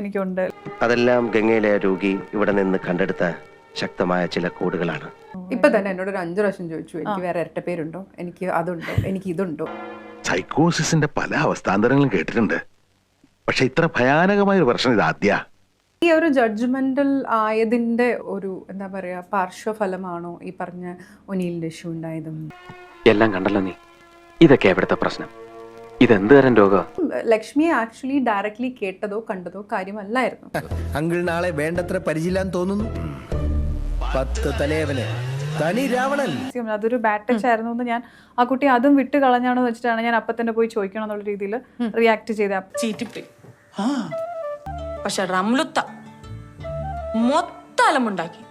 എനിക്കുണ്ട്. അതെല്ലാം ഗംഗയിലെ രോഗി ഇവിടെ നിന്ന് കണ്ടെടുത്ത ശക്തമായ ചില കോഡുകളാണ്. ഇപ്പൊ തന്നെ എന്നോട് ഒരു അഞ്ചു പ്രാവശ്യം ചോദിച്ചു എനിക്ക് വേറെ ഇരട്ട പേരുണ്ടോ? എനിക്ക് അതുണ്ടോ? എനിക്ക് ഇതുണ്ടോ? സൈക്കോസിന്റെ പല അവസ്ഥാന്തരങ്ങളും കേട്ടിട്ടുണ്ട്. പക്ഷെ ഇത്ര ഭയാനകമായ ഒരു പ്രശ്നം ഇത് ആദ്യ ഈ ഒരു ജഡ്ജ്മെന്റൽ ആയതിന്റെ ഒരു എന്താ പറയാ പാർശ്വഫലമാണോ ഈ പറഞ്ഞ ഒനിയിലിന്റെ ഇഷ്യൂ ഉണ്ടായതും എല്ലാം കണ്ടല്ലോ നീ. ഇതൊക്കെ എവിടുത്തെ പ്രശ്നം? ഇതെന്ത് തരം രോഗ? ലക്ഷ്മിയെ ആക്ച്വലി ഡയറക്ട്ലി കേട്ടതോ കണ്ടതോ കാര്യമല്ലായിരുന്നു. അങ്കിൾ നാളെ വേണ്ടത്ര പരിചയം തോന്നുന്നു. പത്ത് തലയവന് തനി രാവണൻ. അതൊരു ബാഡ് ടച്ച് ആയിരുന്നു എന്ന് ഞാൻ ആ കുട്ടി അതും വിട്ട് കളഞ്ഞാണോ എന്ന് വെച്ചിട്ടാണ് ഞാൻ അപ്പൊ തന്നെ പോയി ചോദിക്കണം എന്നുള്ള രീതിയിൽ റിയാക്ട് ചെയ്ത. ചീറ്റിപ്പോയി പക്ഷെ റംലുത്ത മൊത്തം അലമുണ്ടാക്കി.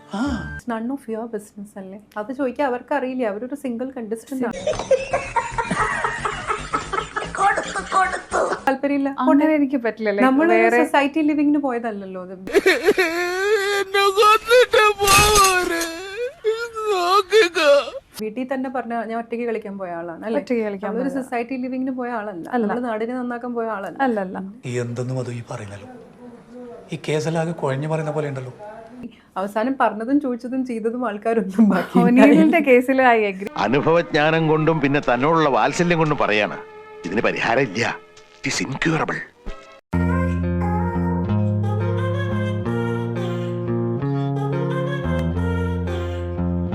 നൺ ഓഫ് യുവർ ബിസിനസ് അല്ലേ? അത് ചോദിക്കാൻ അവർക്ക് അറിയില്ല അവരൊരു സിംഗിൾ കണ്ടസ്റ്റന്റ് ആണ്. താല്പര്യമില്ല. അങ്ങനെ എനിക്ക് പറ്റില്ലല്ലേ നമ്മൾ സൊസൈറ്റി ലിവിങ്ങിന് പോയതല്ലല്ലോ അത്. വീട്ടിൽ തന്നെ പറഞ്ഞ ഞാൻ ഒറ്റയ്ക്ക് കളിക്കാൻ പോയ ആളാണ് അല്ലേ? ഒറ്റയ്ക്ക് കളിക്കാൻ നമ്മളൊരു സൊസൈറ്റി ലിവിങ്ങിന് പോയ ആളല്ല. നമ്മൾ നാടിനെ നന്നാക്കാൻ പോയ ആളല്ല. അല്ലല്ല. എന്തെന്നും അത് ഈ പറയുന്നല്ലോ. ഈ കേസലാകെ കുഴഞ്ഞു പറയുന്ന പോലെ ഉണ്ടല്ലോ. അവസാനം പറഞ്ഞതും ചോദിച്ചതും ചെയ്തതും ആൾക്കാരൊന്നും ബാക്കി കേസിൽ അനുഭവജ്ഞാനം കൊണ്ടും പിന്നെ തന്നോടുള്ള വാത്സല്യം കൊണ്ടും പറയാണ്. ഇതിന് പരിഹാരം ഇല്ല ഇറ്റ് ഇസ് ഇൻക്യൂറബിൾ